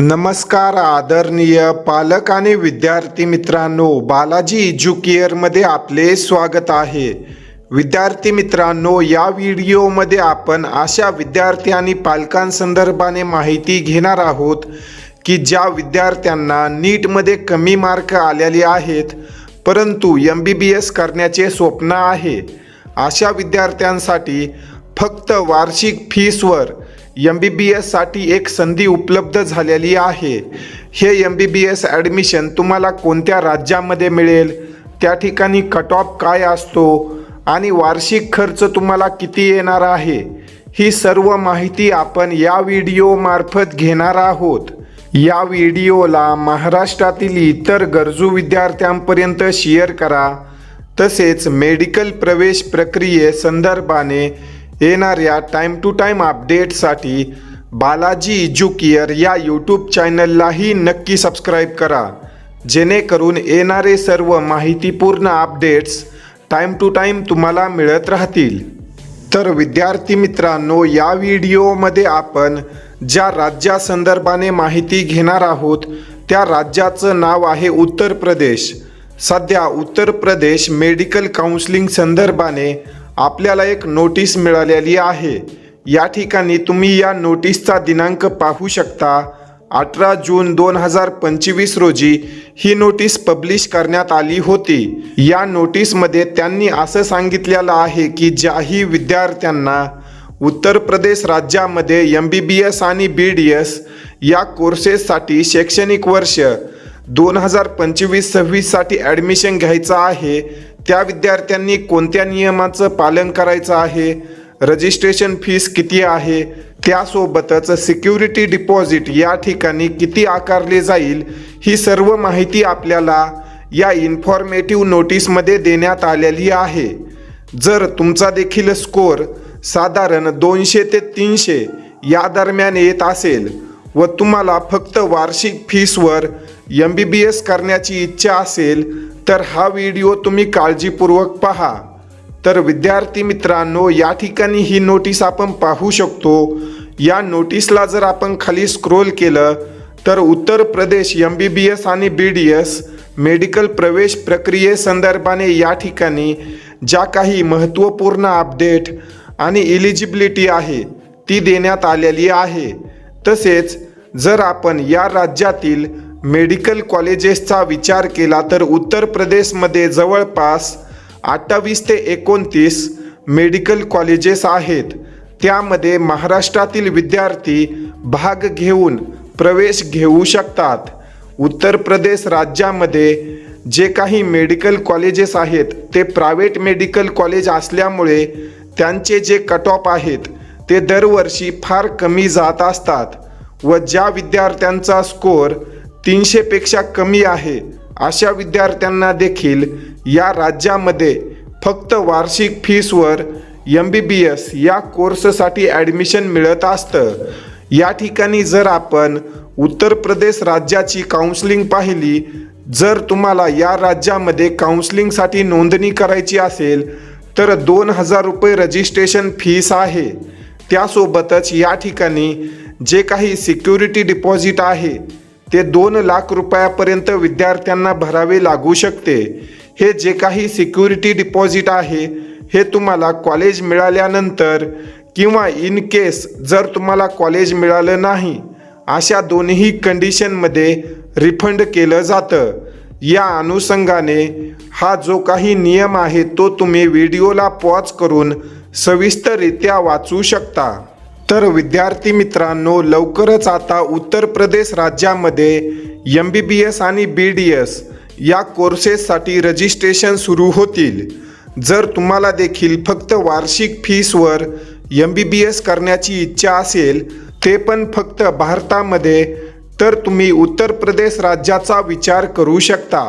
नमस्कार आदरणीय पालक आणि विद्यार्थी मित्रांनो बालाजी एज्युकेअरमध्ये आपले स्वागत आहे. विद्यार्थी मित्रांनो या व्हिडिओमध्ये आपण अशा विद्यार्थी आणि पालकांसंदर्भाने माहिती घेणार आहोत की ज्या विद्यार्थ्यांना नीटमध्ये कमी मार्क आलेले आहेत परंतु एम बी बी एस करण्याचे स्वप्न आहे. अशा विद्यार्थ्यांसाठी फक्त वार्षिक फीसवर एम बी बी एससाठी एक संधी उपलब्ध झालेली आहे. हे M B B S admission तुम्हाला कोणत्या राज्यामध्ये मिळेल? त्या ठिकाणी कट ऑफ काय असतो? आणि वार्षिक खर्च तुम्हाला किती येणार आहे? ही सर्व माहिती आपण या व्हिडिओमार्फत घेणार आहोत. या व्हिडिओला महाराष्ट्रातील इतर गरजू विद्यार्थ्यांपर्यंत शेअर करा. तसेच मेडिकल प्रवेश प्रक्रिये संदर्भाने येणाऱ्या टाईम टू टाईम अपडेटसाठी बालाजी इज्युकियर या यूट्यूब चॅनललाही नक्की सबस्क्राईब करा. जेणेकरून येणारे सर्व माहितीपूर्ण अपडेट्स टाईम टू टाईम तुम्हाला मिळत राहतील. तर विद्यार्थी मित्रांनो या व्हिडिओमध्ये आपण ज्या राज्यासंदर्भाने माहिती घेणार आहोत त्या राज्याचं नाव आहे उत्तर प्रदेश. सध्या उत्तर प्रदेश मेडिकल काउन्सिलिंग संदर्भाने आपल्याला एक नोटीस मिळालेली आहे. या ठिकाणी तुम्ही या नोटीसचा दिनांक पाहू शकता. अठरा जून दोन हजार पंचवीस रोजी ही नोटीस पब्लिश करण्यात आली होती. या नोटीसमध्ये त्यांनी असं सांगितलेलं आहे की ज्याही विद्यार्थ्यांना उत्तर प्रदेश राज्यामध्ये एम बी बी एस आणि बी डी एस या कोर्सेससाठी शैक्षणिक वर्ष दोन हजार पंचवीस सव्वीससाठी ॲडमिशन घ्यायचं आहे त्या विद्यार्थ्यांनी कोणत्या नियमाचं पालन करायचं आहे? रजिस्ट्रेशन फीस किती आहे? त्यासोबतच सिक्युरिटी डिपॉझिट या ठिकाणी किती आकारले जाईल? ही सर्व माहिती आपल्याला या इन्फॉर्मेटिव्ह नोटीसमध्ये देण्यात आलेली आहे. जर तुमचा देखील स्कोर साधारण दोनशे ते तीनशे या दरम्यान येत असेल व तुम्हाला फक्त वार्षिक फीसवर एम बी बी एस करण्याची इच्छा असेल तर हा व्हिडिओ तुम्ही काळजीपूर्वक पहा. तर विद्यार्थी मित्रांनो या ठिकाणी ही नोटीस आपण पाहू शकतो. या नोटीसला जर आपण खाली स्क्रोल केलं तर Uttar Pradesh M B B S आणि बी डी एस मेडिकल प्रवेश प्रक्रियेसंदर्भाने या ठिकाणी ज्या काही महत्त्वपूर्ण अपडेट आणि इलिजिबिलिटी आहे ती देण्यात आलेली आहे. तसेच जर आपण या राज्यातील मेडिकल कॉलेजेसचा विचार केला तर उत्तर प्रदेशमध्ये जवळपास अठ्ठावीस ते एकोणतीस मेडिकल कॉलेजेस आहेत. त्यामध्ये महाराष्ट्रातील विद्यार्थी भाग घेऊन प्रवेश घेऊ शकतात. उत्तर प्रदेश राज्यामध्ये जे काही मेडिकल कॉलेजेस आहेत ते प्रायव्हेट मेडिकल कॉलेज असल्यामुळे त्यांचे जे कट ऑफ आहेत ते दरवर्षी फार कमी जात असतात व ज्या विद्यार्थ्यांचा स्कोअर तीनशेपेक्षा कमी आहे अशा विद्यार्थ्यांना देखील या राज्यामध्ये फक्त वार्षिक फीसवर एम बी बी एस या कोर्ससाठी ॲडमिशन मिळत असतं. या ठिकाणी जर आपण उत्तर प्रदेश राज्याची काउन्सिलिंग पाहिली जर तुम्हाला या राज्यामध्ये काउन्सिलिंगसाठी नोंदणी करायची असेल तर दोन हजार रुपये रजिस्ट्रेशन फीस आहे. त्यासोबतच या ठिकाणी जे काही सिक्युरिटी डिपॉझिट आहे ते दोन लाख रुपयापर्यंत विद्यार्थ्यांना भरावे लागू शकते. हे जे काही सिक्युरिटी डिपॉझिट आहे हे तुम्हाला कॉलेज मिळाल्यानंतर किंवा इन केस जर तुम्हाला कॉलेज मिळालं नाही अशा दोन्ही कंडिशनमध्ये रिफंड केलं जातं. या अनुषंगाने हा जो काही नियम आहे तो तुम्ही व्हिडिओला पॉज करून सविस्तररित्या वाचू शकता. तर विद्यार्थी मित्रांनो लवकरच आता उत्तर प्रदेश राज्यामध्ये एम बी बी एस आणि बी डी एस या कोर्सेससाठी रजिस्ट्रेशन सुरू होतील. जर तुम्हाला देखील फक्त वार्षिक फीसवर एम बी बी एस करण्याची इच्छा असेल ते पण फक्त भारतामध्ये तर तुम्ही उत्तर प्रदेश राज्याचा विचार करू शकता.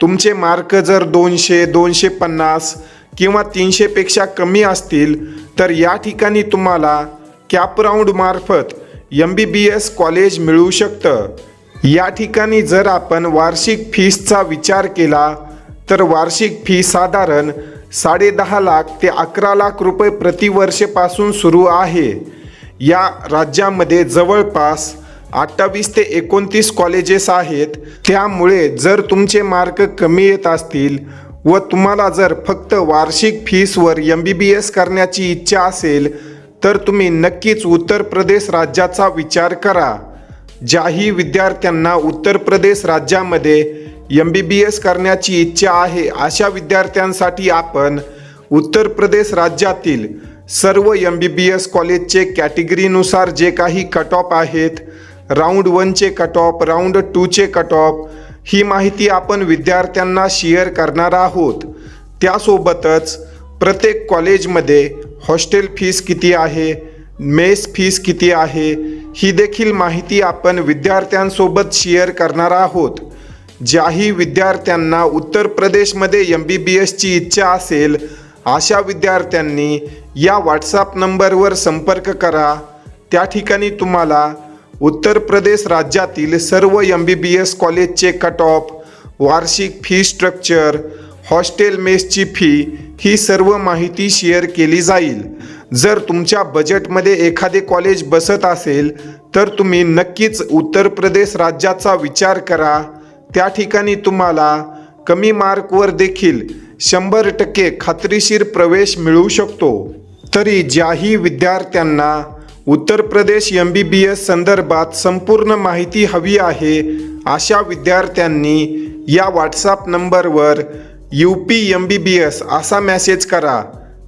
तुमचे मार्क जर दोनशे दोनशे पन्नास किंवा तीनशेपेक्षा कमी असतील तर या ठिकाणी तुम्हाला कॅपराऊंडमार्फत M B B S college मिळू शकतं. या ठिकाणी जर आपण वार्षिक फीसचा विचार केला तर वार्षिक फी साधारण साडेदहा लाख ते अकरा लाख रुपये प्रतिवर्षेपासून सुरू आहे. या राज्यामध्ये जवळपास अठ्ठावीस ते एकोणतीस कॉलेजेस आहेत. त्यामुळे जर तुमचे मार्क कमी येत असतील व तुम्हाला जर फक्त वार्षिक फीसवर एम बी बी एस करण्याची इच्छा असेल तर तुम्ही नक्कीच उत्तर प्रदेश राज्याचा विचार करा. ज्याही विद्यार्थ्यांना उत्तर प्रदेश राज्यामध्ये एम बी बी एस करण्याची इच्छा आहे अशा विद्यार्थ्यांसाठी आपण उत्तर प्रदेश राज्यातील सर्व एम बी बी एस कॉलेजचे कॅटेगरीनुसार जे काही कट ऑफ आहेत राऊंड वनचे कट ऑफ राऊंड टूचे कट ऑफ ही माहिती आपण विद्यार्थ्यांना शेअर करणार आहोत. त्यासोबतच प्रत्येक कॉलेजमध्ये हॉस्टेल फीस किती आहे? मेस फीस किती आहे? ही देखील माहिती आपण विद्यार्थ्यांसोबत शेअर करणार आहोत. ज्याही विद्यार्थ्यांना उत्तर प्रदेशमध्ये एम बी बी एसची इच्छा असेल अशा विद्यार्थ्यांनी या व्हॉट्सॲप नंबरवर संपर्क करा. त्या ठिकाणी तुम्हाला उत्तर प्रदेश राज्यातील सर्व एम बी बी एस कॉलेजचे कट ऑफ वार्षिक फी स्ट्रक्चर हॉस्टेल मेसची फी ही सर्व माहिती शेअर केली जाईल. जर तुमच्या बजेटमध्ये एखादे कॉलेज बसत असेल तर तुम्ही नक्कीच उत्तर प्रदेश राज्याचा विचार करा. त्या ठिकाणी तुम्हाला कमी मार्कवर देखील शंभर टक्के खात्रीशीर प्रवेश मिळू शकतो. तरी ज्याही विद्यार्थ्यांना Uttar Pradesh M B B S संदर्भात संपूर्ण माहिती हवी आहे अशा विद्यार्थ्यांनी या व्हॉट्सॲप नंबरवर U P M B B S असा मॅसेज करा.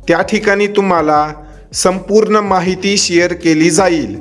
त्या ठिकाणी तुम्हाला संपूर्ण माहिती शेअर केली जाईल.